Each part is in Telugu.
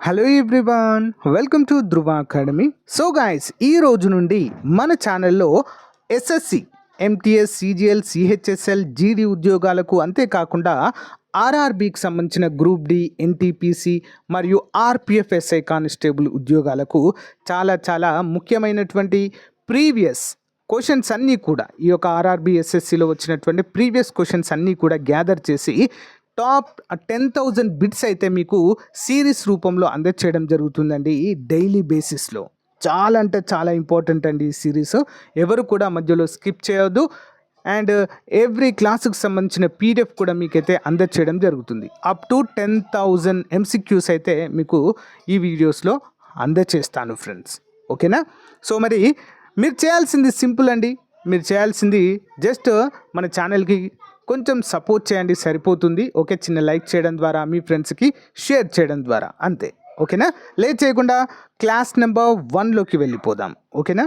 Hello everyone welcome to Dhruva academy. So guys ఈ రోజు నుండి మన ఛానల్లో ఎస్ఎస్సి ఎంటీఎస్ సిజిఎల్ సిహెచ్ఎస్ఎల్ జీడీ ఉద్యోగాలకు అంతేకాకుండా ఆర్ఆర్బికి సంబంధించిన గ్రూప్ డి ఎన్టీపీసీ మరియు ఆర్పిఎఫ్ఎస్ఐ కానిస్టేబుల్ ఉద్యోగాలకు చాలా చాలా ముఖ్యమైనటువంటి ప్రీవియస్ క్వశ్చన్స్ అన్నీ కూడా ఈ యొక్క ఆర్ఆర్బి ఎస్ఎస్సిలో వచ్చినటువంటి ప్రీవియస్ క్వశ్చన్స్ అన్నీ కూడా గ్యాదర్ చేసి టాప్ టెన్ థౌజండ్ బిట్స్ అయితే మీకు సిరీస్ రూపంలో అందచేయడం జరుగుతుందండి డైలీ బేసిస్లో. చాలా అంటే చాలా ఇంపార్టెంట్ అండి ఈ సిరీస్. ఎవరు కూడా మధ్యలో స్కిప్ చేయొద్దు. అండ్ ఎవ్రీ క్లాసుకు సంబంధించిన పీడిఎఫ్ కూడా మీకైతే అందచేయడం జరుగుతుంది. Up to ten thousand MCQs అయితే మీకు ఈ వీడియోస్లో అందచేస్తాను ఫ్రెండ్స్. ఓకేనా? సో మరి మీరు చేయాల్సింది సింపుల్ అండి. మీరు చేయాల్సింది జస్ట్ మన ఛానల్కి కొంచెం సపోర్ట్ చేయండి సరిపోతుంది. ఓకే చిన్న లైక్ చేయడం ద్వారా మీ ఫ్రెండ్స్కి షేర్ చేయడం ద్వారా. అంతే. ఓకేనా? లేట్ చేయకుండా క్లాస్ నెంబర్ వన్లోకి వెళ్ళిపోదాం. ఓకేనా?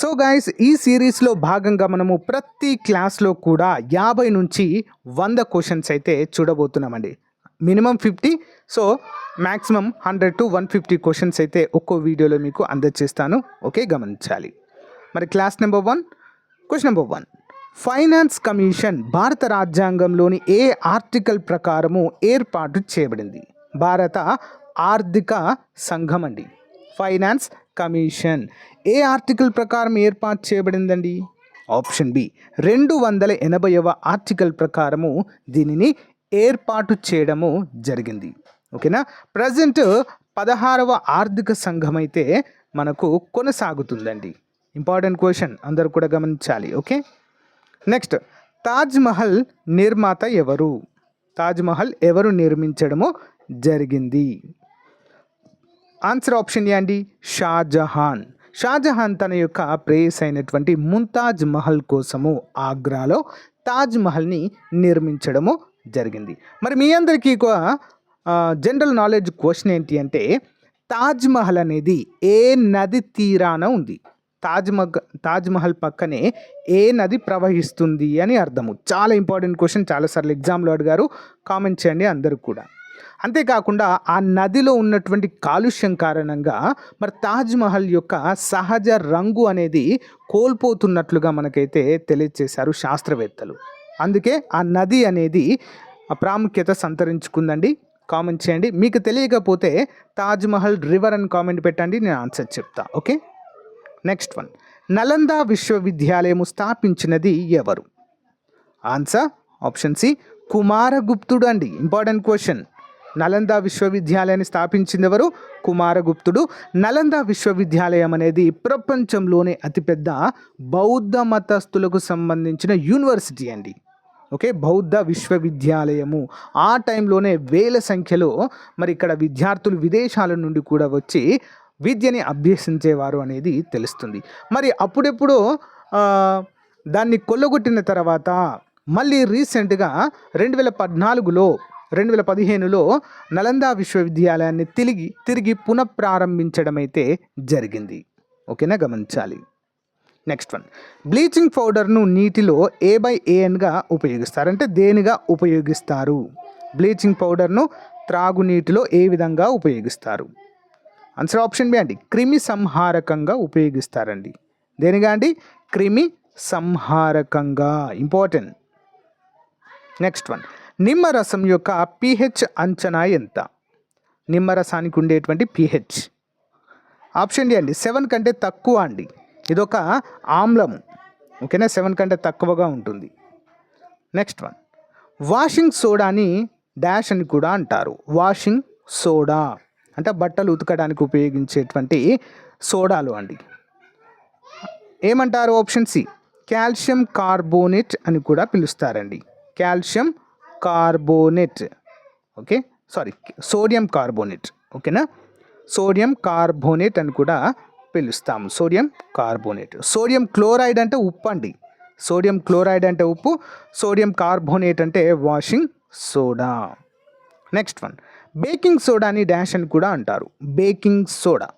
So guys ఈ సిరీస్లో భాగంగా మనము ప్రతి క్లాస్లో కూడా యాభై నుంచి వంద క్వశ్చన్స్ అయితే చూడబోతున్నామండి. Minimum fifty so maximum hundred to one fifty questions అయితే ఒక్కో వీడియోలో మీకు అందజేస్తాను. ఓకే గమనించాలి. మరి class number one question number one finance commission భారత రాజ్యాంగంలోని ఏ ఆర్టికల్ ప్రకారము ఏర్పాటు చేయబడింది? భారత ఆర్థిక సంఘం అండి. ఫైనాన్స్ కమిషన్ ఏ ఆర్టికల్ ప్రకారం ఏర్పాటు చేయబడిందండి? ఆప్షన్ బి రెండు వందల ఎనభైవ ఆర్టికల్ ప్రకారము దీనిని ఏర్పాటు చేయడము జరిగింది. ఓకేనా? ప్రజెంట్ పదహారవ ఆర్థిక సంఘం అయితే మనకు కొనసాగుతుందండి. ఇంపార్టెంట్ క్వశ్చన్ అందరూ కూడా గమనించాలి ఓకే? నెక్స్ట్ తాజ్మహల్ నిర్మాత ఎవరు? తాజ్మహల్ ఎవరు నిర్మించడము జరిగింది? ఆన్సర్ ఆప్షన్ ఏ అండి? షాజహాన్. షాజహాన్ తన యొక్క ప్రేయస్ అయినటువంటి ముంతాజ్ మహల్ కోసము ఆగ్రాలో తాజ్ మహల్ని నిర్మించడము జరిగింది. మరి మీ అందరికీ కూడా జనరల్ నాలెడ్జ్ క్వశ్చన్ ఏంటి అంటే తాజ్ మహల్ అనేది ఏ నది తీరాన ఉంది? తాజ్ తాజ్మహల్ తాజ్ మహల్ పక్కనే ఏ నది ప్రవహిస్తుంది అని అర్థము. చాలా ఇంపార్టెంట్ క్వశ్చన్ చాలాసార్లు ఎగ్జామ్లో అడిగారు. కామెంట్ చేయండి అందరూ కూడా. అంతేకాకుండా ఆ నదిలో ఉన్నటువంటి కాలుష్యం కారణంగా మరి తాజ్ మహల్ యొక్క సహజ రంగు అనేది కోల్పోతున్నట్లుగా మనకైతే తెలియజేశారు శాస్త్రవేత్తలు. అందుకే ఆ నది అనేది ప్రాముఖ్యత సంతరించుకుందండి. కామెంట్ చేయండి. మీకు తెలియకపోతే తాజ్ మహల్ రివర్ అని కామెంట్ పెట్టండి. నేను ఆన్సర్ చెప్తా. ఓకే? Next one. నలంద విశ్వవిద్యాలయము స్థాపించినది ఎవరు? Answer option C. కుమారగుప్తుడు అండి. Important question. నలంద విశ్వవిద్యాలయాన్ని స్థాపించింది ఎవరు కుమారగుప్తుడు. నలంద విశ్వవిద్యాలయం అనేది ప్రపంచంలోనే అతిపెద్ద బౌద్ధ మతస్థులకు సంబంధించిన యూనివర్సిటీ అండి. ఓకే? బౌద్ధ విశ్వవిద్యాలయము. ఆ టైంలోనే వేల సంఖ్యలో మరి ఇక్కడ విద్యార్థులు విదేశాల నుండి కూడా వచ్చి విద్యని అభ్యసించేవారు అనేది తెలుస్తుంది. మరి అప్పుడెప్పుడు దాన్ని కొల్లగొట్టిన తర్వాత మళ్ళీ రీసెంట్గా రెండు వేల పద్నాలుగులో రెండు వేల పదిహేనులో నలంద విశ్వవిద్యాలయాన్ని తిరిగి తిరిగి పునఃప్రారంభించడం అయితే జరిగింది. ఓకేనా? గమనించాలి. నెక్స్ట్ వన్ బ్లీచింగ్ పౌడర్ను నీటిలో ఏ బై ఏఎన్గా ఉపయోగిస్తారు. అంటే దేనిగా ఉపయోగిస్తారు? బ్లీచింగ్ పౌడర్ను త్రాగునీటిలో ఏ విధంగా ఉపయోగిస్తారు? ఆన్సర్ ఆప్షన్ బి అండి. క్రిమి సంహారకంగా ఉపయోగిస్తారండి. దేనిగా అండి? క్రిమి సంహారకంగా. ఇంపార్టెంట్ నెక్స్ట్ వన్ నిమ్మరసం యొక్క పిహెచ్ అంచనా ఎంత? నిమ్మరసానికి ఉండేటువంటి పిహెచ్. ఆప్షన్ డి అండి సెవెన్ కంటే తక్కువ అండి. ఇదొక ఆమ్లము. ఓకేనా? సెవెన్ కంటే తక్కువగా ఉంటుంది. Next one. వాషింగ్ సోడాని డాష్ అని కూడా అంటారు. Washing soda. అంటే బట్టలు ఉతకడానికి ఉపయోగించేటువంటి సోడాలు అండి. ఏమంటారు? Option C. కాల్షియం కార్బోనేట్ అని కూడా పిలుస్తారండి. Calcium carbonate. Okay? Sorry sodium carbonate. ఓకేనా? సోడియం కార్బోనేట్ అని కూడా పిలుస్తాము సోడియం కార్బోనేట్. సోడియం క్లోరైడ్ అంటే ఉప్పు అండి. సోడియం క్లోరైడ్ అంటే ఉప్పు సోడియం కార్బోనేట్ అంటే washing soda. Next one. Baking సోడాని dash అని కూడా అంటారు. Baking soda.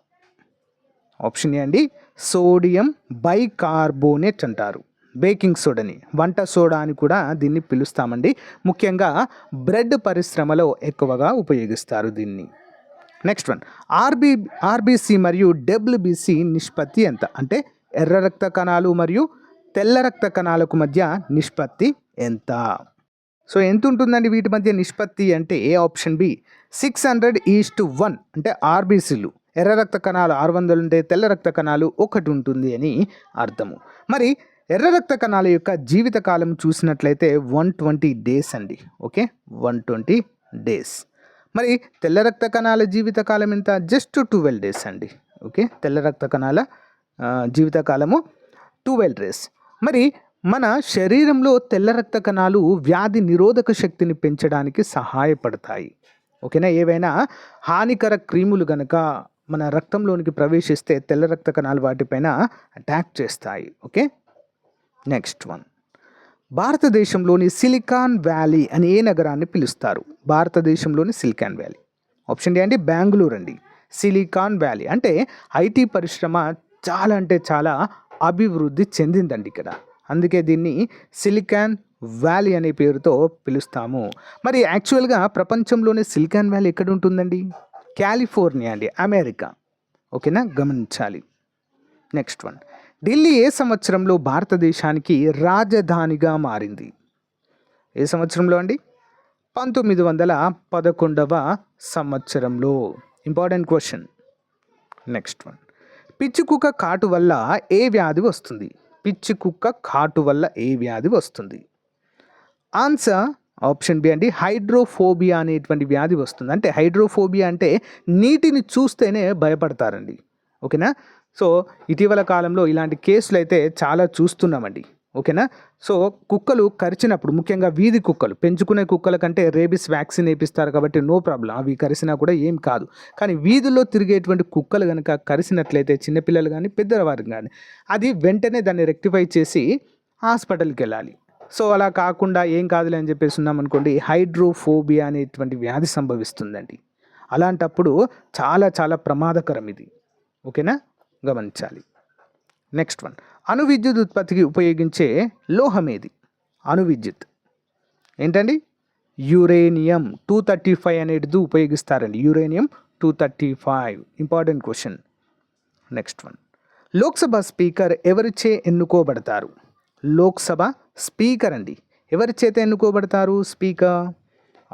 ఆప్షన్ ఏ అండి. సోడియం బైకార్బోనేట్ అంటారు. బేకింగ్ సోడాని వంట సోడా అని కూడా దీన్ని పిలుస్తామండి. ముఖ్యంగా బ్రెడ్ పరిశ్రమలో ఎక్కువగా ఉపయోగిస్తారు దీన్ని. నెక్స్ట్ వన్ ఆర్బీ ఆర్బీసీ మరియు డబ్ల్యూబీసీ నిష్పత్తి ఎంత? అంటే ఎర్ర రక్త కణాలు మరియు తెల్ల రక్త కణాలకు మధ్య నిష్పత్తి ఎంత? సో ఎంత ఉంటుందండి వీటి మధ్య నిష్పత్తి అంటే ఏ option B? Six hundred is to one అంటే ఆర్బీసీలు. ఎర్ర రక్త కణాలు ఆరు వందలు ఉంటే తెల్ల రక్త కణాలు ఒకటి ఉంటుంది అని అర్థము. మరి ఎర్ర రక్త కణాల యొక్క జీవితకాలం చూసినట్లయితే వన్ ట్వంటీ డేస్ అండి. ఓకే? వన్ ట్వంటీ డేస్ మరి తెల్ల రక్త కణాల జీవితకాలం ఎంత? జస్ట్ ట్వెల్వ్ డేస్ అండి. ఓకే? తెల్ల రక్త కణాల జీవితకాలము ట్వెల్వ్ డేస్ మరి మన శరీరంలో తెల్ల రక్త కణాలు వ్యాధి నిరోధక శక్తిని పెంచడానికి సహాయపడతాయి. ఓకేనా? ఏవైనా హానికర క్రీములు గనక మన రక్తంలోనికి ప్రవేశిస్తే తెల్ల రక్త కణాలు వాటిపైన అటాక్ చేస్తాయి. ఓకే? నెక్స్ట్ వన్ భారతదేశంలోని సిలికాన్ వ్యాలీ అని ఏ నగరాన్ని పిలుస్తారు? భారతదేశంలోని సిలికాన్ వ్యాలీ. ఆప్షన్ డి అండి బెంగళూరు అండి. సిలికాన్ వ్యాలీ అంటే ఐటీ పరిశ్రమ చాలా అంటే చాలా అభివృద్ధి చెందిందండి ఇక్కడ. అందుకే దీన్ని సిలికాన్ వ్యాలీ అనే పేరుతో పిలుస్తాము. మరి యాక్చువల్గా ప్రపంచంలోనే సిలికాన్ వ్యాలీ ఎక్కడ ఉంటుందండి? కాలిఫోర్నియా అండి అమెరికా. ఓకేనా? గమనించాలి. నెక్స్ట్ వన్ ఢిల్లీ ఏ సంవత్సరంలో భారతదేశానికి రాజధానిగా మారింది? ఏ సంవత్సరంలో అండి? పంతొమ్మిది వందల పదకొండవ సంవత్సరంలో. Important question. Next one. పిచ్చి కుక్క కాటు వల్ల ఏ వ్యాధి వస్తుంది? పిచ్చి కుక్క కాటు వల్ల ఏ వ్యాధి వస్తుంది? ఆన్సర్ ఆప్షన్ బి అండి హైడ్రోఫోబియా అనేటువంటి వ్యాధి వస్తుంది. అంటే హైడ్రోఫోబియా అంటే నీటిని చూస్తేనే భయపడతారండి. ఓకేనా? సో ఇటీవల కాలంలో ఇలాంటి కేసులు అయితే చాలా చూస్తున్నామండి. ఓకేనా? సో కుక్కలు కరిచినప్పుడు ముఖ్యంగా వీధి కుక్కలు పెంచుకునే కుక్కల కంటే రేబిస్ వ్యాక్సిన్ వేపిస్తారు కాబట్టి నో ప్రాబ్లం. అవి కరిసినా కూడా ఏం కాదు. కానీ వీధుల్లో తిరిగేటువంటి కుక్కలు కనుక కరిసినట్లయితే చిన్నపిల్లలు కానీ పెద్దవారు కానీ అది వెంటనే దాన్ని రెక్టిఫై చేసి హాస్పిటల్కి వెళ్ళాలి. సో అలా కాకుండా ఏం కాదులే అని చెప్పేసి ఉన్నాం అనుకోండి హైడ్రోఫోబియా అనేటువంటి వ్యాధి సంభవిస్తుందండి. అలాంటప్పుడు చాలా చాలా ప్రమాదకరం ఇది. ఓకేనా? గమనించాలి. నెక్స్ట్ వన్ అణు విద్యుత్ ఉత్పత్తికి ఉపయోగించే లోహం ఏది? అణు విద్యుత్ ఏంటండి? యురేనియం టూ థర్టీ ఫైవ్ అనేది ఉపయోగిస్తారండి. Uranium two thirty five important question next one Lok Sabha speaker ఎవరిచే ఎన్నుకోబడతారు? లోక్సభ స్పీకర్ అండి. ఎవరి చేత ఎన్నుకోబడతారు? Speaker?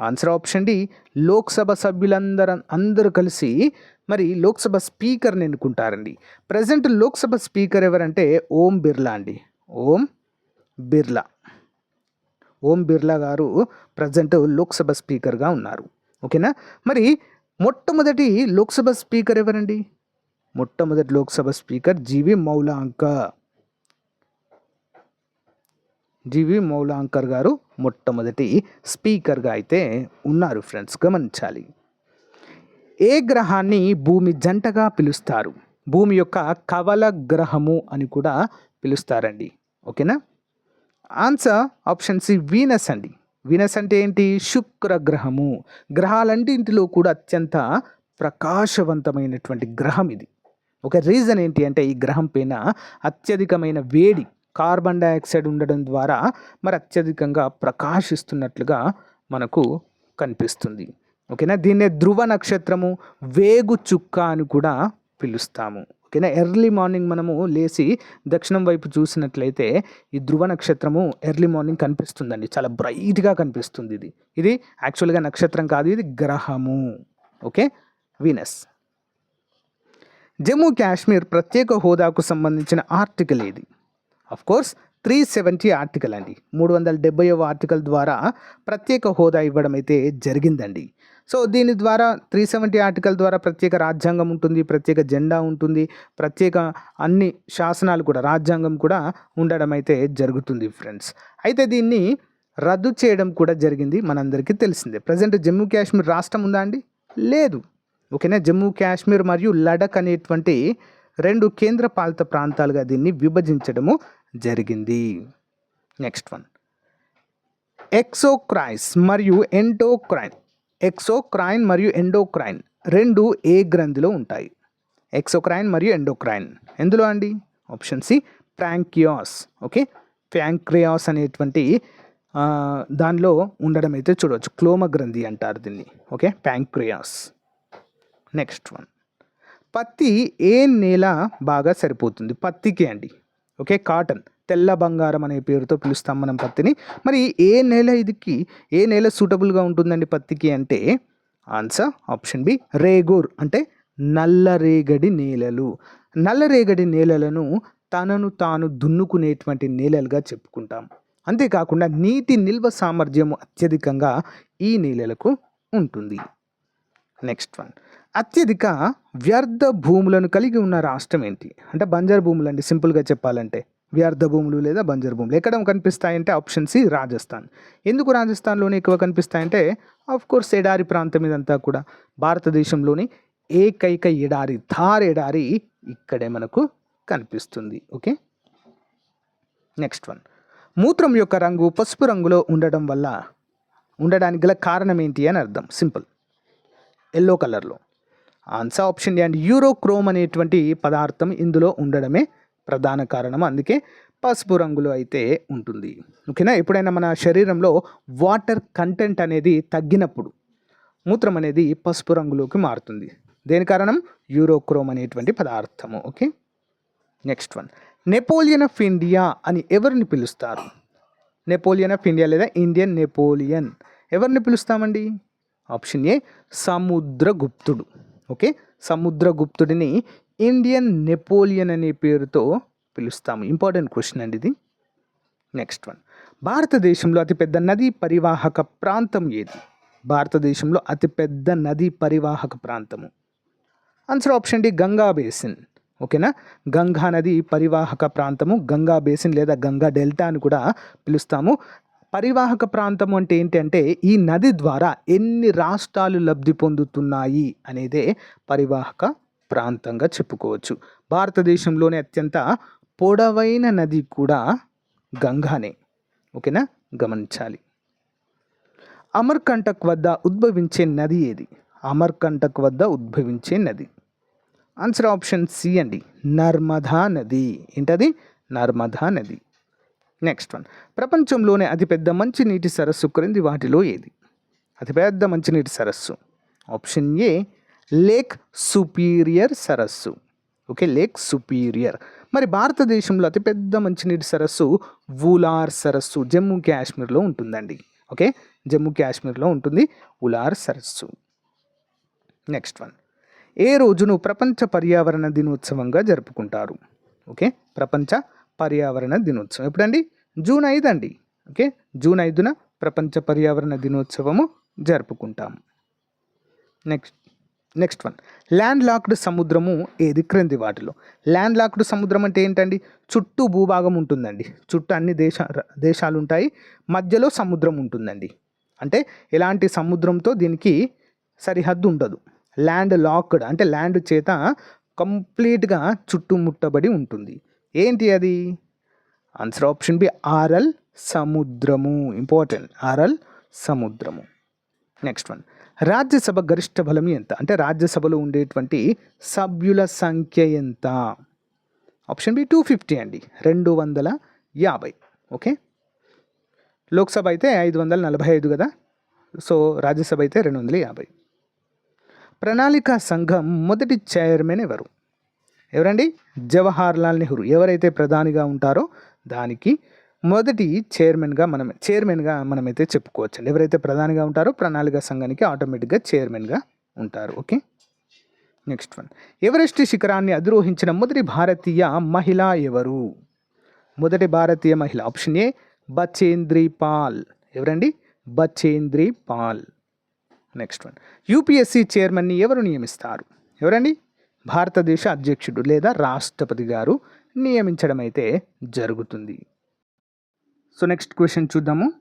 Answer option D Lok Sabha సభ్యులందరూ అందరూ కలిసి మరి లోక్సభ స్పీకర్ని ఎన్నుకుంటారండి. ప్రజెంట్ లోక్సభ స్పీకర్ ఎవరంటే ఓం బిర్లా అండి. ఓం బిర్లా. ఓం బిర్లా గారు ప్రజెంట్ లోక్సభ స్పీకర్గా ఉన్నారు. ఓకేనా? మరి మొట్టమొదటి లోక్సభ స్పీకర్ ఎవరండి? మొట్టమొదటి Lok Sabha speaker G V Mavalankar. G V Mavalankar గారు మొట్టమొదటి స్పీకర్గా అయితే ఉన్నారు ఫ్రెండ్స్ గమనించాలి. ఏ గ్రహాన్ని భూమి జంటగా పిలుస్తారు? భూమి యొక్క కవల గ్రహము అని కూడా పిలుస్తారండి. ఓకేనా? ఆన్సర్ ఆప్షన్ సి వీనస్ అండి. వీనస్ అంటే ఏంటి? శుక్ర గ్రహము. గ్రహాలన్నింటిలో కూడా అత్యంత ప్రకాశవంతమైనటువంటి గ్రహం ఇది. ఒక రీజన్ ఏంటి అంటే ఈ గ్రహం పైన అత్యధికమైన వేడి కార్బన్ డైఆక్సైడ్ ఉండడం ద్వారా మరి అత్యధికంగా ప్రకాశిస్తున్నట్లుగా మనకు కనిపిస్తుంది. ఓకేనా? దీన్నే ధ్రువ నక్షత్రము వేగు చుక్క అని కూడా పిలుస్తాము. ఓకేనా? ఎర్లీ మార్నింగ్ మనము లేచి దక్షిణం వైపు చూసినట్లయితే ఈ ధ్రువ నక్షత్రము ఎర్లీ మార్నింగ్ కనిపిస్తుందండి. చాలా బ్రైట్గా కనిపిస్తుంది ఇది. ఇది యాక్చువల్గా నక్షత్రం కాదు ఇది గ్రహము. ఓకే? వీనస్. జమ్మూ కాశ్మీర్ ప్రత్యేక హోదాకు సంబంధించిన ఆర్టికల్ ఏది? కోర్స్ త్రీ సెవెంటీ ఆర్టికల్ అండి. మూడు వందల డెబ్బైవ ఆర్టికల్ ద్వారా ప్రత్యేక హోదా ఇవ్వడం అయితే జరిగిందండి. సో దీని ద్వారా త్రీ సెవెంటీ ఆర్టికల్ ద్వారా ప్రత్యేక రాజ్యాంగం ఉంటుంది ప్రత్యేక జెండా ఉంటుంది ప్రత్యేక అన్ని శాసనాలు కూడా రాజ్యాంగం కూడా ఉండడం అయితే జరుగుతుంది ఫ్రెండ్స్ అయితే దీన్ని రద్దు చేయడం కూడా జరిగింది మనందరికీ తెలిసిందే. ప్రజెంట్ జమ్మూ కాశ్మీర్ రాష్ట్రం ఉందా అండి? లేదు. ఓకేనా? జమ్మూ కాశ్మీర్ మరియు లడక్ అనేటువంటి రెండు కేంద్ర పాలిత ప్రాంతాలుగా దీన్ని విభజించడము జరిగింది. నెక్స్ట్ వన్ ఎక్సోక్రైస్ మరియు ఎండోక్రైన్ ఎక్సోక్రైన్ మరియు ఎండోక్రైన్ రెండు ఏ గ్రంథిలో ఉంటాయి? ఎక్సోక్రైన్ మరియు ఎండోక్రైన్ ఎందులో అండి? Option C pancreas okay pancreas అనేటువంటి దానిలో ఉండడం అయితే చూడవచ్చు. క్లోమ గ్రంథి అంటారు దీన్ని. ఓకే ప్యాంక్రియాస్ నెక్స్ట్ వన్ పత్తి ఏ నేల బాగా సరిపోతుంది? పత్తికి అండి. Okay cotton. తెల్ల బంగారం అనే పేరుతో పిలుస్తాం మనం పత్తిని. మరి ఏ నేల ఇదికి ఏ నేల సూటబుల్గా ఉంటుందండి పత్తికి అంటే ఆన్సర్ ఆప్షన్ బి రేగూర్. అంటే నల్లరేగడి నేలలు. నల్లరేగడి నేలలను తనను తాను దున్నుకునేటువంటి నేలలుగా చెప్పుకుంటాం. అంతేకాకుండా నీటి నిల్వ సామర్థ్యం అత్యధికంగా ఈ నేలలకు ఉంటుంది. Next one. అత్యధిక వ్యర్థ భూములను కలిగి ఉన్న రాష్ట్రం ఏంటి? అంటే బంజర్ భూములు అండి సింపుల్గా చెప్పాలంటే. వ్యర్థ భూములు లేదా బంజర్ భూములు. ఎక్కడ కనిపిస్తాయంటే ఆప్షన్ సి రాజస్థాన్. ఎందుకు రాజస్థాన్లోనే ఎక్కువ కనిపిస్తాయంటే ఆఫ్ కోర్స్ ఎడారి ప్రాంతం ఇదంతా కూడా. భారతదేశంలోని ఏకైక ఎడారి థార్ ఎడారి ఇక్కడే మనకు కనిపిస్తుంది. ఓకే? Next one. మూత్రం యొక్క రంగు పసుపు రంగులో ఉండడం వల్ల ఉండడానికి గల కారణం ఏంటి అని అర్థం. సింపుల్. ఎల్లో కలర్లో. Answer option D and urochrome అనేటువంటి పదార్థం ఇందులో ఉండడమే ప్రధాన కారణం. అందుకే పసుపు రంగులో అయితే ఉంటుంది. ఓకేనా? ఎప్పుడైనా మన శరీరంలో వాటర్ కంటెంట్ అనేది తగ్గినప్పుడు మూత్రం అనేది పసుపు రంగులోకి మారుతుంది. దేని కారణం? యూరోక్రోమ్ అనేటువంటి పదార్థము. Okay? Next one. Napoleon of India అని ఎవరిని పిలుస్తారు? నెపోలియన్ ఆఫ్ ఇండియా లేదా ఇండియన్ నెపోలియన్? ఎవరిని పిలుస్తామండి? ఆప్షన్ ఏ సముద్రగుప్తుడు. ఓకే? సముద్రగుప్తుడిని ఇండియన్ నెపోలియన్ అనే పేరుతో పిలుస్తాము. ఇంపార్టెంట్ క్వశ్చన్ అండి ఇది. Next one. భారతదేశంలో అతిపెద్ద నదీ పరివాహక ప్రాంతం ఏది? భారతదేశంలో అతిపెద్ద నదీ పరివాహక ప్రాంతము. Answer option D Ganga basin. ఓకేనా? గంగా నది పరివాహక ప్రాంతము గంగా బేసిన్ లేదా గంగా డెల్టా అని కూడా పిలుస్తాము. పరివాహక ప్రాంతం అంటే ఏంటంటే ఈ నది ద్వారా ఎన్ని రాష్ట్రాలు లబ్ధి పొందుతున్నాయి అనేదే పరివాహక ప్రాంతంగా చెప్పుకోవచ్చు. భారతదేశంలోనే అత్యంత పొడవైన నది కూడా గంగానే. ఓకేనా? గమనించాలి. అమర్కంటక్ వద్ద ఉద్భవించే నది ఏది? అమర్కంటక్ వద్ద ఉద్భవించే నది. ఆన్సర్ ఆప్షన్ సి అండి. నర్మదా నది. ఏంటది? నర్మదా నది. నెక్స్ట్ వన్ ప్రపంచంలోనే అతిపెద్ద మంచినీటి సరస్సు క్రింది వాటిలో ఏది? అతిపెద్ద మంచినీటి సరస్సు. ఆప్షన్ ఏ లేక్ సుపీరియర్ సరస్సు. ఓకే లేక్ సుపీరియర్ మరి భారతదేశంలో అతిపెద్ద మంచినీటి సరస్సు వూలార్ సరస్సు జమ్మూ కాశ్మీర్లో ఉంటుందండి. ఓకే జమ్మూ కాశ్మీర్లో ఉంటుంది ఉలార్ సరస్సు. నెక్స్ట్ వన్ ఏ రోజును ప్రపంచ పర్యావరణ దినోత్సవంగా జరుపుకుంటారు? ఓకే ప్రపంచ పర్యావరణ దినోత్సవం. ఎప్పుడండి? జూన్ ఐదు అండి. ఓకే? జూన్ ఐదున ప్రపంచ పర్యావరణ దినోత్సవము జరుపుకుంటాం next next one. Land locked సముద్రము ఏది క్రింది వాటిలో? ల్యాండ్ లాక్డ్ సముద్రం అంటే ఏంటండి? చుట్టూ భూభాగం ఉంటుందండి. చుట్టూ అన్ని దేశ దేశాలు ఉంటాయి మధ్యలో సముద్రం ఉంటుందండి. అంటే ఎలాంటి సముద్రంతో దీనికి సరిహద్దు ఉండదు. ల్యాండ్ లాక్డ్ అంటే ల్యాండ్ చేత కంప్లీట్గా చుట్టుముట్టబడి ఉంటుంది. ఏంటి అది? ఆన్సర్ ఆప్షన్ బి ఆర్ఎల్ సముద్రము. ఇంపార్టెంట్ ఆర్ఎల్ సముద్రము. నెక్స్ట్ వన్ రాజ్యసభ గరిష్ట బలం ఎంత? అంటే రాజ్యసభలో ఉండేటువంటి సభ్యుల సంఖ్య ఎంత? ఆప్షన్ బి టూ ఫిఫ్టీ అండి. రెండు వందల యాభై. ఓకే లోక్సభ అయితే ఐదు వందల నలభై ఐదు కదా? సో రాజ్యసభ అయితే రెండు వందల యాభై. ప్రణాళికా సంఘం మొదటి చైర్మన్ ఎవరు? ఎవరండి? జవహర్ లాల్ నెహ్రూ. ఎవరైతే ప్రధానిగా ఉంటారో దానికి మొదటి చైర్మన్గా మనం చైర్మన్గా మనమైతే చెప్పుకోవచ్చు ఎవరైతే ప్రధానిగా ఉంటారో ప్రణాళిక సంఘానికి ఆటోమేటిక్గా చైర్మన్గా ఉంటారు. ఓకే? Next one. ఎవరెస్ట్ శిఖరాన్ని అధిరోహించిన మొదటి భారతీయ మహిళ ఎవరు? మొదటి భారతీయ మహిళ. Option A Bachendri Pal. ఎవరండి? Bachendri Pal. Next one. UPSC చైర్మన్ని ఎవరు నియమిస్తారు? ఎవరండి? భారతదేశ అధ్యక్షుడు లేదా రాష్ట్రపతి గారు నియమించడం అయితే జరుగుతుంది. సో నెక్స్ట్ క్వశ్చన్ చూద్దాము.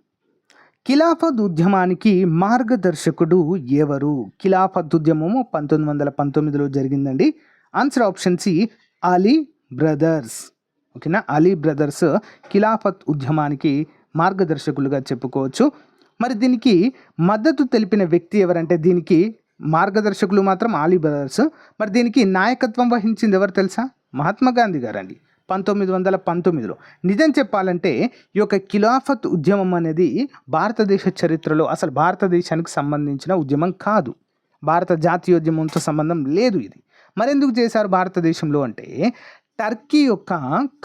ఖిలాఫత్ ఉద్యమానికి మార్గదర్శకుడు ఎవరు? ఖిలాఫత్ ఉద్యమము పంతొమ్మిది వందల పంతొమ్మిదిలో జరిగిందండి. Answer option C Ali brothers ఓకేనా అలీ బ్రదర్స్ ఖిలాఫత్ ఉద్యమానికి మార్గదర్శకులుగా చెప్పుకోవచ్చు. మరి దీనికి మద్దతు తెలిపిన వ్యక్తి ఎవరంటే దీనికి మార్గదర్శకులు మాత్రం ఆలీ బ్రదర్స్. మరి దీనికి నాయకత్వం వహించింది ఎవరు తెలుసా? మహాత్మా గాంధీ గారండి. పంతొమ్మిది వందల పంతొమ్మిదిలో నిజం చెప్పాలంటే ఈ యొక్క ఖిలాఫత్ ఉద్యమం అనేది భారతదేశ చరిత్రలో అసలు భారతదేశానికి సంబంధించిన ఉద్యమం కాదు. భారత జాతీయోద్యమంతో సంబంధం లేదు ఇది. మరెందుకు చేశారు భారతదేశంలో అంటే టర్కీ యొక్క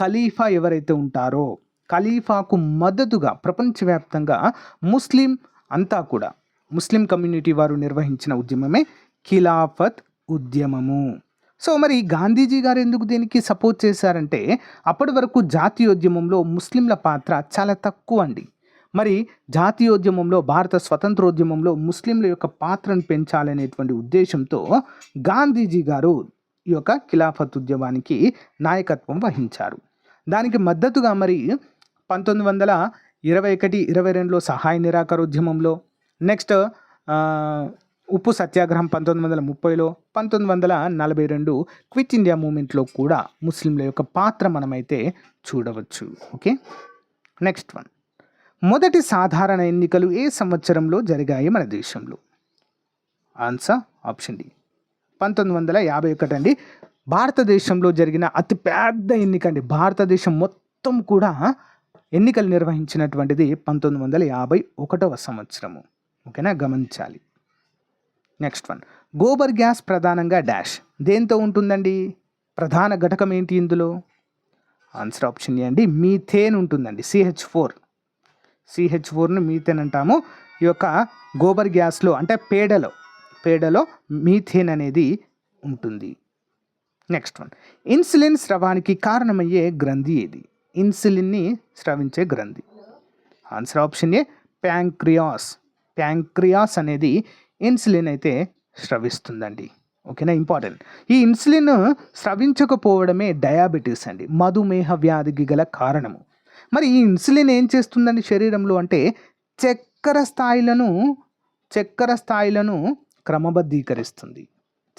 ఖలీఫా ఎవరైతే ఉంటారో ఖలీఫాకు మద్దతుగా ప్రపంచవ్యాప్తంగా ముస్లిం అంతా కూడా ముస్లిం కమ్యూనిటీ వారు నిర్వహించిన ఉద్యమమే ఖిలాఫత్ ఉద్యమము. సో మరి గాంధీజీ గారు ఎందుకు దీనికి సపోర్ట్ చేశారంటే అప్పటి వరకు జాతీయోద్యమంలో ముస్లింల పాత్ర చాలా తక్కువ అండి. మరి జాతీయోద్యమంలో భారత స్వతంత్రోద్యమంలో ముస్లింల యొక్క పాత్రను పెంచాలనేటువంటి ఉద్దేశంతో గాంధీజీ గారు ఈ యొక్క ఖిలాఫత్ ఉద్యమానికి నాయకత్వం వహించారు. దానికి మద్దతుగా మరి పంతొమ్మిది వందల ఇరవై ఒకటి ఇరవై రెండులో సహాయ నిరాకరోద్యమంలో నెక్స్ట్ ఉప్పు సత్యాగ్రహం పంతొమ్మిది వందల ముప్పైలో పంతొమ్మిది వందల నలభై రెండు క్విట్ ఇండియా మూమెంట్లో కూడా ముస్లింల యొక్క పాత్ర మనమైతే చూడవచ్చు. ఓకే? Next one. మొదటి సాధారణ ఎన్నికలు ఏ సంవత్సరంలో జరిగాయి మన దేశంలో? Answer option D. పంతొమ్మిది వందల యాభై ఒకటి అండి. భారతదేశంలో జరిగిన అతి పెద్ద ఎన్నిక అండి. భారతదేశం మొత్తం కూడా ఎన్నికలు నిర్వహించినటువంటిది పంతొమ్మిది వందల యాభై ఒకటవ సంవత్సరము. ఓకేనా? గమనించాలి. Next one. గోబర్ గ్యాస్ ప్రధానంగా డాష్. దేంతో ఉంటుందండి? ప్రధాన ఘటకం ఏంటి ఇందులో? ఆన్సర్ ఆప్షన్ అండి. మీథేన్ ఉంటుందండి. CH four. సిహెచ్ ఫోర్ను మీథేన్ అంటాము. ఈ యొక్క గోబర్ గ్యాస్లో అంటే పేడలో పేడలో మీథేన్ అనేది ఉంటుంది. Next one. ఇన్సులిన్ స్రవానికి కారణమయ్యే గ్రంథి ఏది? ఇన్సులిన్ని స్రవించే గ్రంథి. Answer option A pancreas. Pancreas అనేది ఇన్సులిన్ అయితే స్రవిస్తుందండి. ఓకేనా? ఇంపార్టెంట్. ఈ ఇన్సులిన్ స్రవించకపోవడమే డయాబెటీస్ అండి. మధుమేహ వ్యాధికి గల కారణము. మరి ఈ ఇన్సులిన్ ఏం చేస్తుందండి శరీరంలో అంటే చక్కెర స్థాయిలను చక్కెర స్థాయిలను క్రమబద్ధీకరిస్తుంది.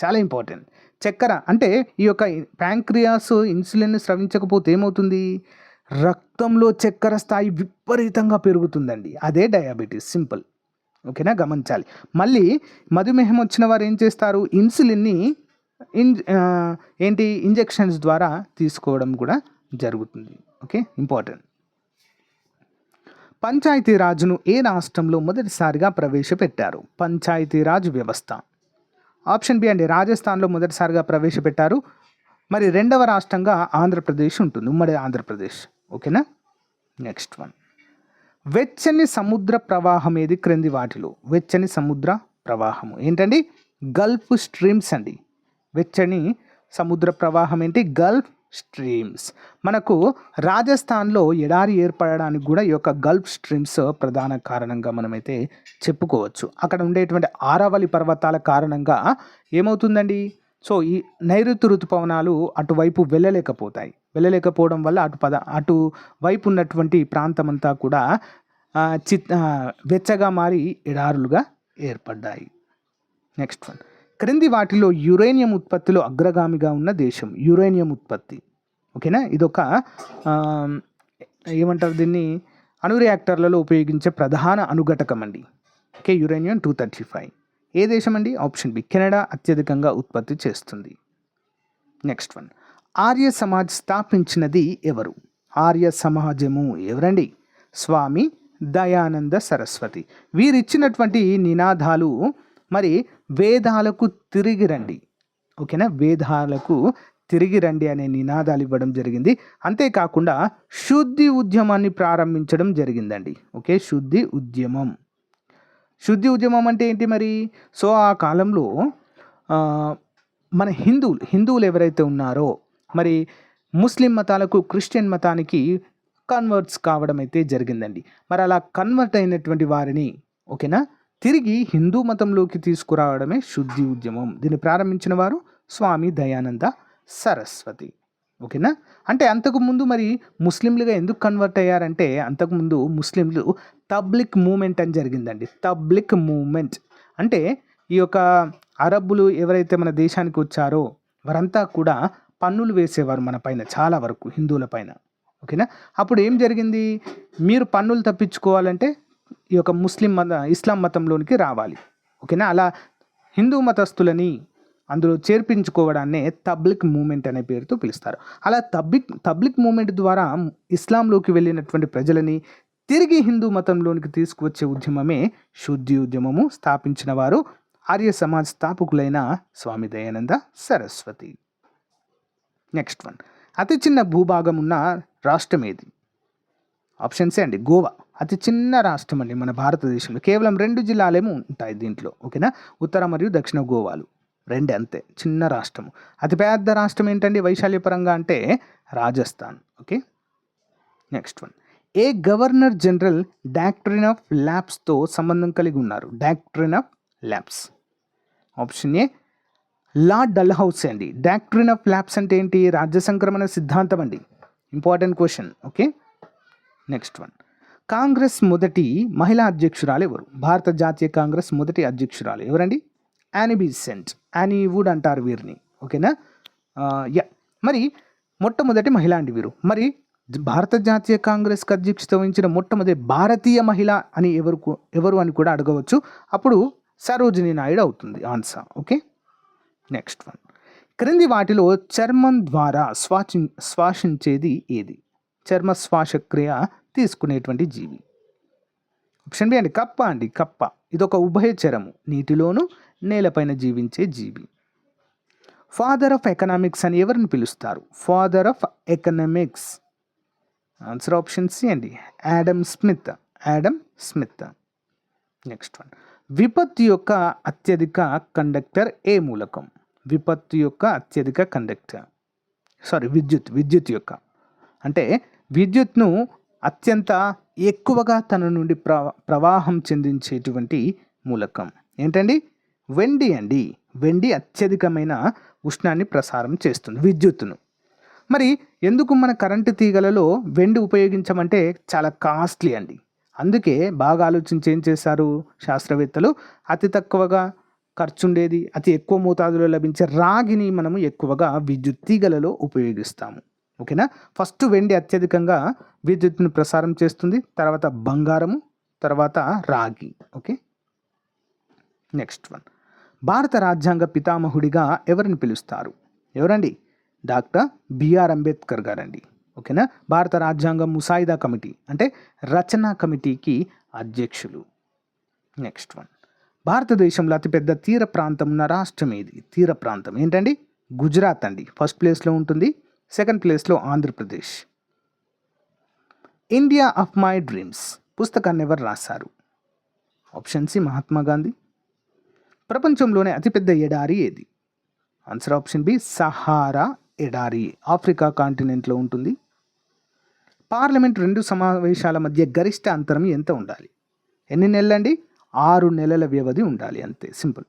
చాలా ఇంపార్టెంట్. చక్కెర అంటే ఈ యొక్క ప్యాంక్రియాస్ ఇన్సులిన్ స్రవించకపోతే ఏమవుతుంది? రక్తంలో చక్కెర స్థాయి విపరీతంగా పెరుగుతుందండి. అదే డయాబెటీస్. సింపుల్. ఓకేనా? గమనించాలి. మళ్ళీ మధుమేహం వచ్చిన వారు ఏం చేస్తారు? ఇన్సులిన్ని ఇన్ ఏంటి? ఇంజెక్షన్స్ ద్వారా తీసుకోవడం కూడా జరుగుతుంది. ఓకే? ఇంపార్టెంట్. పంచాయతీ రాజును ఏ రాష్ట్రంలో మొదటిసారిగా ప్రవేశపెట్టారు? పంచాయతీ రాజు వ్యవస్థ. ఆప్షన్ బి అండి. రాజస్థాన్లో మొదటిసారిగా ప్రవేశపెట్టారు. మరి రెండవ రాష్ట్రంగా ఆంధ్రప్రదేశ్ ఉంటుంది. ఉమ్మడి ఆంధ్రప్రదేశ్. ఓకేనా? Next one. వెచ్చని సముద్ర ప్రవాహం ఏది క్రింది వాటిలో? వెచ్చని సముద్ర ప్రవాహము. ఏంటండి? గల్ఫ్ స్ట్రీమ్స్ అండి. వెచ్చని సముద్ర ప్రవాహం ఏంటి? Gulf streams. మనకు రాజస్థాన్లో ఎడారి ఏర్పడడానికి కూడా ఈ యొక్క గల్ఫ్ స్ట్రీమ్స్ ప్రధాన కారణంగా మనమైతే చెప్పుకోవచ్చు. అక్కడ ఉండేటువంటి ఆరావళి పర్వతాల కారణంగా ఏమవుతుందండి? సో ఈ నైరుతి ఋతుపవనాలు అటువైపు వెళ్ళలేకపోతాయి. వెళ్ళలేకపోవడం వల్ల అటు పద అటు వైపు ఉన్నటువంటి ప్రాంతం అంతా కూడా చిత్ వెచ్చగా మారి ఎడారులుగా ఏర్పడ్డాయి. Next one. క్రింది వాటిలో యురేనియం ఉత్పత్తిలో అగ్రగామిగా ఉన్న దేశం యురేనియం ఉత్పత్తి. ఓకేనా? ఇదొక ఏమంటారు దీన్ని? అణు రియాక్టర్లలో ఉపయోగించే ప్రధాన అనుఘటకం అండి. Okay uranium two thirty five. ఏ దేశం అండి ఆప్షన్ బి కెనడా అత్యధికంగా ఉత్పత్తి చేస్తుంది. నెక్స్ట్ వన్ ఆర్య సమాజ్ స్థాపించినది ఎవరు? ఆర్య సమాజము ఎవరండి? స్వామి దయానంద సరస్వతి. వీరిచ్చినటువంటి నినాదాలు మరి వేదాలకు తిరిగి రండి. ఓకేనా? వేదాలకు తిరిగి రండి అనే నినాదాలు ఇవ్వడం జరిగింది. అంతేకాకుండా శుద్ధి ఉద్యమాన్ని ప్రారంభించడం జరిగిందండి. ఓకే? శుద్ధి ఉద్యమం. శుద్ధి ఉద్యమం అంటే ఏంటి మరి? సో ఆ కాలంలో మన హిందువులు హిందువులు ఎవరైతే ఉన్నారో మరి ముస్లిం మతాలకు క్రిస్టియన్ మతానికి కన్వర్ట్స్ కావడం అయితే జరిగిందండి. మరి అలా కన్వర్ట్ అయినటువంటి వారిని ఓకేనా? తిరిగి హిందూ మతంలోకి తీసుకురావడమే శుద్ధి ఉద్యమం. దీన్ని ప్రారంభించిన వారు స్వామి దయానంద సరస్వతి. ఓకేనా? అంటే అంతకుముందు మరి ముస్లింలుగా ఎందుకు కన్వర్ట్ అయ్యారంటే అంతకుముందు ముస్లింలు తబ్లిక్ మూమెంట్ అని జరిగిందండి. తబ్లిక్ మూమెంట్. అంటే ఈ యొక్క అరబ్బులు ఎవరైతే మన దేశానికి వచ్చారో వారంతా కూడా పన్నులు వేసేవారు మన పైన చాలా వరకు హిందువుల పైన. ఓకేనా? అప్పుడు ఏం జరిగింది? మీరు పన్నులు తప్పించుకోవాలంటే ఈ యొక్క ముస్లిం మత ఇస్లాం మతంలోనికి రావాలి. ఓకేనా? అలా హిందూ మతస్థులని అందులో చేర్పించుకోవడాన్నే తబ్లిక్ మూమెంట్ అనే పేరుతో పిలుస్తారు. అలా తబ్లిక్ తబ్లిక్ మూమెంట్ ద్వారా ఇస్లాంలోకి వెళ్ళినటువంటి ప్రజలని తిరిగి హిందూ మతంలోనికి తీసుకువచ్చే ఉద్యమమే శుద్ధి ఉద్యమము స్థాపించిన వారు ఆర్య సమాజ్ స్థాపకులైన స్వామి దయానంద సరస్వతి. నెక్స్ట్ వన్ అతి చిన్న భూభాగం ఉన్న రాష్ట్రం ఏది ఆప్షన్సే అండి గోవా. అతి చిన్న రాష్ట్రం అండి మన భారతదేశంలో. కేవలం రెండు జిల్లాలేమో ఉంటాయి దీంట్లో ఓకేనా? ఉత్తర మరియు దక్షిణ గోవాలు. రెండే అంతే చిన్న రాష్ట్రము. అతి పెద్ద రాష్ట్రం ఏంటండి? వైశాల్యపరంగా అంటే రాజస్థాన్ ఓకే? నెక్స్ట్ వన్ ఏ గవర్నర్ జనరల్ డాక్టరీన్ ఆఫ్ ల్యాబ్స్తో సంబంధం కలిగి ఉన్నారు? Doctrine of lapse. Option A Lord Dalhousie అండి. డాక్టరీన్ ఆఫ్ ల్యాబ్స్ అంటే ఏంటి? రాజ్య సంక్రమణ సిద్ధాంతం అండి. Important question okay? Next one. Congress మొదటి మహిళా అధ్యక్షురాలు ఎవరు? భారత జాతీయ కాంగ్రెస్ మొదటి అధ్యక్షురాలు ఎవరండి? యానిబీ సెంట్. యానీ వుడ్ అంటారు వీరిని ఓకేనా? యా. మరి మొట్టమొదటి మహిళ అండి వీరు. మరి భారత జాతీయ కాంగ్రెస్కి అధ్యక్షత వహించిన మొట్టమొదటి భారతీయ మహిళ అని ఎవరు ఎవరు అని కూడా అడగవచ్చు. అప్పుడు సరోజిని నాయుడు అవుతుంది ఆన్సర్ ఓకే? Next one. క్రింది వాటిలో చర్మం ద్వారా శ్వాసి శ్వాసించేది ఏది? చర్మ శ్వాసక్రియ తీసుకునేటువంటి జీవి. ఆప్షన్ బి అండి కప్ప అండి కప్ప. ఇదొక ఉభయచరము నీటిలోను నేలపైన జీవించే జీవి. ఫాదర్ ఆఫ్ ఎకనామిక్స్ అని ఎవరిని పిలుస్తారు? Father of economics. Answer option C అండి Adam Smith Adam Smith next one విపత్తు యొక్క అత్యధిక కండక్టర్ ఏ మూలకం? విపత్తు యొక్క అత్యధిక కండక్టర్. సారీ విద్యుత్ విద్యుత్ యొక్క. అంటే విద్యుత్ను అత్యంత ఎక్కువగా తన నుండి ప్ర ప్రవాహం చెందించేటువంటి మూలకం. ఏంటండి? వెండి అండి. వెండి అత్యధికమైన ఉష్ణాన్ని ప్రసారం చేస్తుంది విద్యుత్తును. మరి ఎందుకు మన కరెంటు తీగలలో వెండి ఉపయోగించమంటే చాలా కాస్ట్లీ అండి. అందుకే బాగా ఆలోచించి ఏం చేశారు శాస్త్రవేత్తలు? అతి తక్కువగా ఖర్చు ఉండేది అతి ఎక్కువ మోతాదులో లభించే రాగిని మనము ఎక్కువగా విద్యుత్ తీగలలో ఉపయోగిస్తాము. ఓకేనా? ఫస్ట్ వెండి అత్యధికంగా విద్యుత్ను ప్రసారం చేస్తుంది తర్వాత బంగారము తర్వాత రాగి. ఓకే? Next one. భారత రాజ్యాంగ పితామహుడిగా ఎవరిని పిలుస్తారు? ఎవరండి? డాక్టర్ బిఆర్ అంబేద్కర్ గారండి. ఓకేనా? భారత రాజ్యాంగం ముసాయిదా కమిటీ అంటే రచనా కమిటీకి అధ్యక్షులు. Next one. భారతదేశంలో అతిపెద్ద తీర ప్రాంతం ఉన్న రాష్ట్రం ఏది? తీర ప్రాంతం ఏంటండి? గుజరాత్ అండి. ఫస్ట్ ప్లేస్లో ఉంటుంది సెకండ్ ప్లేస్లో Andhra Pradesh. India of my dreams పుస్తకాన్ని ఎవరు రాశారు? Option C Mahatma Gandhi. ప్రపంచంలోనే అతిపెద్ద ఎడారి ఏది? ఆన్సర్ ఆప్షన్ బి సహారా ఎడారి ఆఫ్రికా కాంటినెంట్లో ఉంటుంది. పార్లమెంట్ రెండు సమావేశాల మధ్య గరిష్ట అంతరం ఎంత ఉండాలి? ఎన్ని నెలలండి? ఆరు నెలల వ్యవధి ఉండాలి అంతే సింపుల్.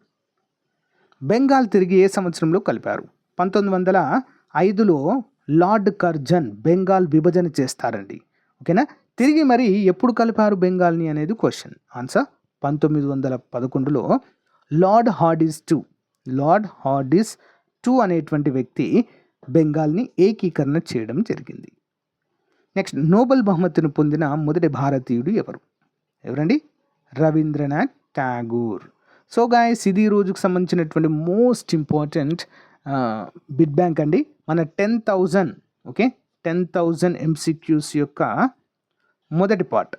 బెంగాల్ తిరిగి ఏ సంవత్సరంలో కలిపారు? పంతొమ్మిది వందల ఐదులో లార్డ్ కర్జన్ బెంగాల్ విభజన చేస్తారండి. ఓకేనా? తిరిగి మరి ఎప్పుడు కలిపారు బెంగాల్ని అనేది క్వశ్చన్. ఆన్సర్ పంతొమ్మిది వందల పదకొండులో Lord Hardinge two. Lord Hardinge two అనేటువంటి వ్యక్తి బెంగాల్ని ఏకీకరణ చేయడం జరిగింది. నెక్స్ట్ నోబెల్ బహుమతిని పొందిన మొదటి భారతీయుడు ఎవరు? ఎవరండి? రవీంద్రనాథ్ ఠాగూర్. సో గాయస్ ఇది రోజుకు సంబంధించినటువంటి మోస్ట్ ఇంపార్టెంట్ బిడ్ బ్యాంక్ అండి. మన ten thousand okay? Ten thousand MCQs యొక్క మొదటి పార్ట్.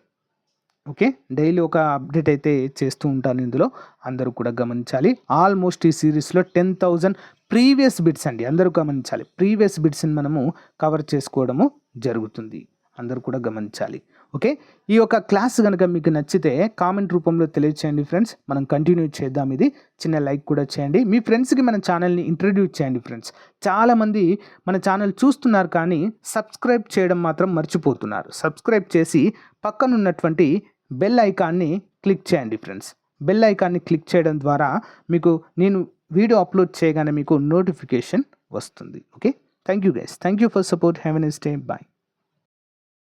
ఓకే? డైలీ ఒక అప్డేట్ అయితే చేస్తూ ఉంటాను ఇందులో. అందరూ కూడా గమనించాలి. ఆల్మోస్ట్ ఈ సిరీస్లో టెన్ థౌజండ్ ప్రీవియస్ బిట్స్ అండి అందరూ గమనించాలి. ప్రీవియస్ బిట్స్ని మనము కవర్ చేసుకోవడము జరుగుతుంది. అందరూ కూడా గమనించాలి. ఓకే? ఈ యొక్క క్లాస్ కనుక మీకు నచ్చితే కామెంట్ రూపంలో తెలియచేయండి ఫ్రెండ్స్. మనం కంటిన్యూ చేద్దాం ఇది. చిన్న లైక్ కూడా చేయండి. మీ ఫ్రెండ్స్కి మన ఛానల్ని ఇంట్రడ్యూస్ చేయండి ఫ్రెండ్స్. చాలామంది మన ఛానల్ చూస్తున్నారు కానీ సబ్స్క్రైబ్ చేయడం మాత్రం మర్చిపోతున్నారు. సబ్స్క్రైబ్ చేసి పక్కనున్నటువంటి బెల్ ఐకాన్ని క్లిక్ చేయండి ఫ్రెండ్స్. బెల్ ఐకాన్ని క్లిక్ చేయడం ద్వారా మీకు నేను వీడియో అప్లోడ్ చేయగానే మీకు నోటిఫికేషన్ వస్తుంది. Okay thank you guys thank you for support have an day bye